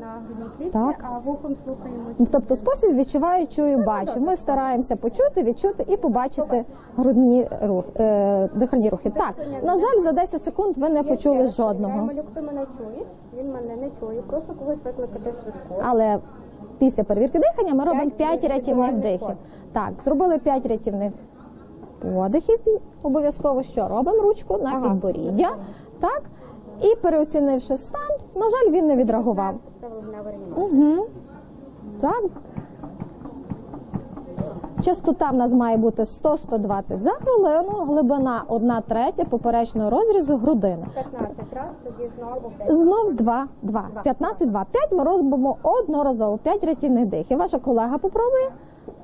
На клітці, Так. а вухом слухаємо. Тобто спосіб відчуваю, чую, бачу. Ми стараємося почути, відчути і побачити грудні рух, е, дихальні рухи. Так, на жаль, за 10 секунд ви не почули жодного. Малюк, ти мене чуєш? Він мене не чує. Прошу когось викликати швидку. Але після перевірки дихання ми робимо П'ять 5 рятівних дихів. Так, зробили 5 рятівних подихів. Обов'язково що робимо ручку на підборіддя. Так. І переоцінивши стан, на жаль, він не відреагував. Угу. Так. Частота в нас має бути 100-120 за хвилину, глибина 1 третя поперечного розрізу грудини. 15 раз, тоді знову 5. Знов 2, 2, 15, 2, 5 ми робимо одноразово, 5 рятівних дихів. Ваша колега попробує?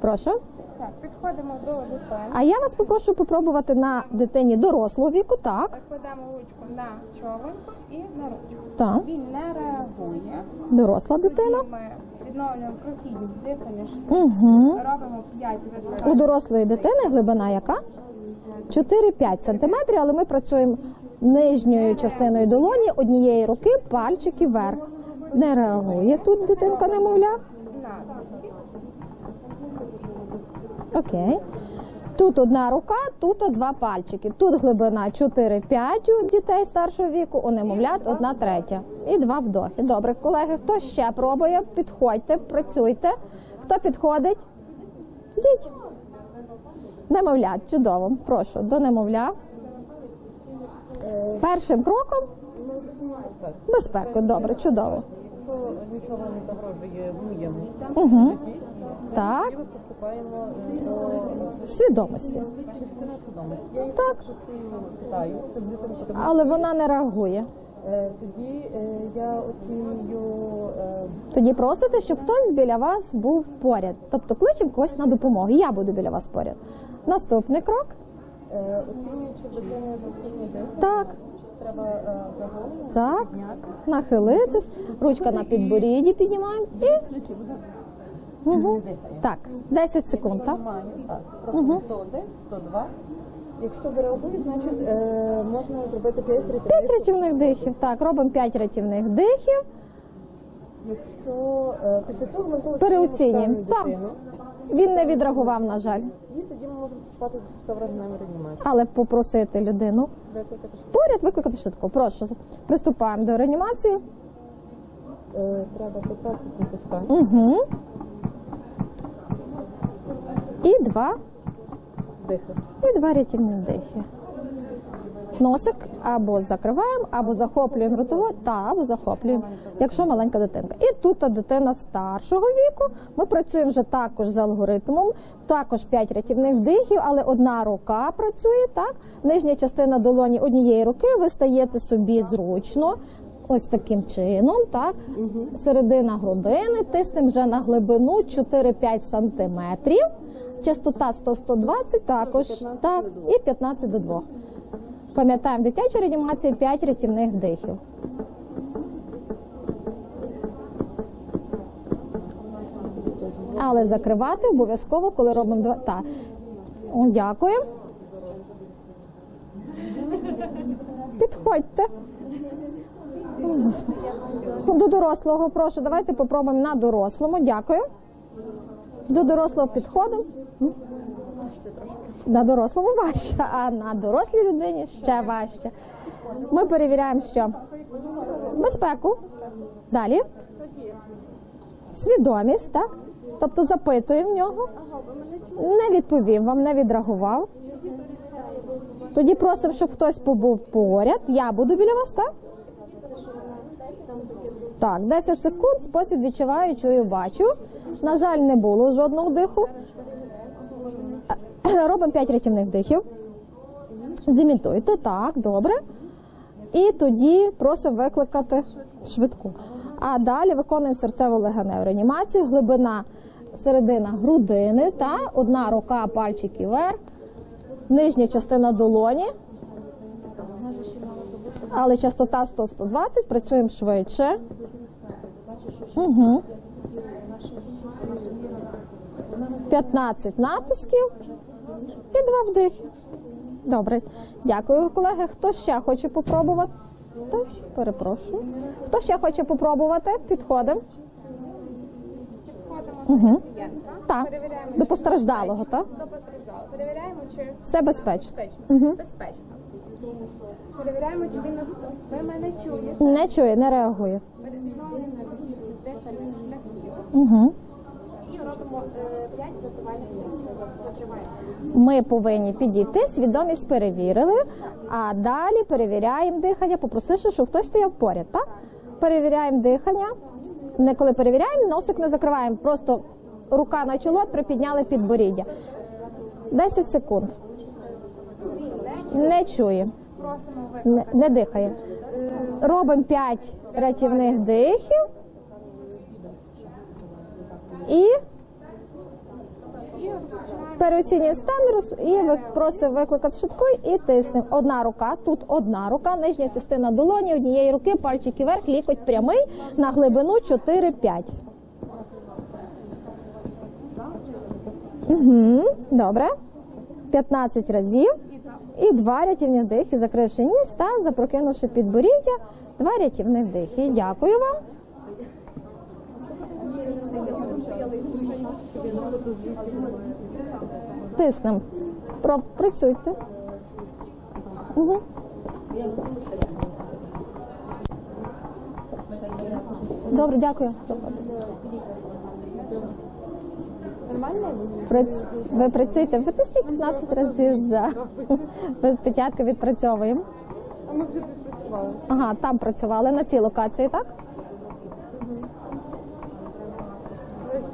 Прошу. Так, підходимо до дитини. А я вас попрошу попробувати на дитині дорослого віку, так? Кладемо ручку на човенку і на ручку. Так. Він не реагує. Доросла дитина. Тоді ми відновлюємо прохідність дихання, Угу. робимо 5 У дорослої дитини глибина яка? 4-5 сантиметрів, але ми працюємо нижньою частиною долоні однієї руки, пальчики вверх. Не реагує тут дитинка немовля. На Окей. Тут одна рука, тут два пальчики. Тут глибина 4-5 у дітей старшого віку, у немовлят одна третя. І два вдохи. Добре, колеги, хто ще пробує, підходьте, працюйте. Хто підходить? Йдіть. Немовлят, чудово. Прошу, до немовля. Першим кроком безпеку. Добре, чудово. Якщо нічого не загрожує моєму Угу. житті, Так, і ми поступаємо до свідомості. частини свідомості. Я їх Так. чую, питаю, потрібно. Але вона не реагує. Е, Тоді е, я оцінюю е, Тоді просите, щоб хтось біля вас був поряд. Тобто кличемо когось на допомогу. Я буду біля вас поряд. Наступний крок. Е, оцінюю, в дитини доступний дих. Так, Треба е, так. Нахилитись. Ручка на підборідді піднімаємо і Угу. Так, 10 секунд. Так? Немає, так. Проходить 101, 102. Якщо ви реагує, значить е, можна зробити 5 5 рятівних. рятівних дихів. Так, робимо 5 рятівних дихів. Якщо е, після цього ми знову Переоцінюємо. ставимо Так. дитину, Він не відреагував, на жаль. і тоді ми можемо вступати до серцево-легеневої реанімації. Але попросити людину Викликати поряд викликати швидко. Прошу. Приступаємо до реанімації. Е, Треба 15 натискань. Угу. І два дихи. І два рятівні вдихи. Носик або закриваємо, або захоплюємо ротову, та або захоплюємо, якщо маленька дитинка. І тут дитина старшого віку. Ми працюємо вже також з алгоритмом, також 5 рятівних вдихів, але одна рука працює, так? Нижня частина долоні однієї руки, ви стаєте собі зручно. Ось таким чином, так середина грудини, тиснемо вже на глибину 4-5 сантиметрів. Частота 100-120 також, так, і 15 до 2. Пам'ятаємо, дитяча реанімація 5 рятівних вдихів. Але закривати обов'язково, коли робимо два. Так. Дякую. Підходьте. До дорослого, прошу, давайте попробуємо на дорослому. Дякую. До дорослого підходимо. На дорослому важче, а на дорослій людині ще важче. Ми перевіряємо, що безпеку. Далі. Свідомість, так? Тобто запитуємо в нього. Не відповів вам, не відреагував. Тоді просимо, щоб хтось побув поряд. Я буду біля вас, так? Так, 10 секунд, спосіб відчуваю, чую, бачу. На жаль, не було жодного диху. Робимо 5 рятівних дихів. Зімітуйте, так, добре. І тоді просимо викликати швидку. А далі виконуємо серцево-легеневу реанімацію, глибина середина грудини, та одна рука, пальчики вверх, нижня частина долоні. Але частота 100-120, працюємо швидше. Угу. 15 натисків і два вдихи. Добре. Дякую, колеги. Хто ще хоче попробувати? Так, перепрошую. Хто ще хоче попробувати? Підходимо. Підходимо Так. До постраждалого, так? До постраждалого. Перевіряємо, чи Все безпечно. безпечно. Безпечно. Перевіряємо, чи він нас ви мене чуєте. Не чує, не реагує. Угу. І робимо 5 рятувальних дій. Ми повинні підійти, свідомість перевірили, а далі перевіряємо дихання, попросивши, щоб хтось стояв поряд. Так? Перевіряємо дихання. Не коли перевіряємо, носик не закриваємо. Просто рука на чоло припідняли підборіддя. 10 секунд. Не чує, не, не дихає. Робимо 5 рятівних дихів. І І розпочинаємо. Переоцінює стан і просить викликати швидку і тиснемо. Одна рука, тут одна рука, нижня частина долоні, однієї руки, пальчики вверх, лікоть прямий на глибину 4-5. Угу, добре. 15 разів. І два рятівних дихи, закривши ніс та запрокинувши підборіддя. Два рятівних дихи. Дякую вам. Тиснемо. Про, працюйте. Угу. Добре, дякую. Нормально? Прац... Ви працюєте, витисніть 15 разів за. Ви спочатку відпрацьовуємо. А ми вже відпрацювали. Ага, там працювали на цій локації, так?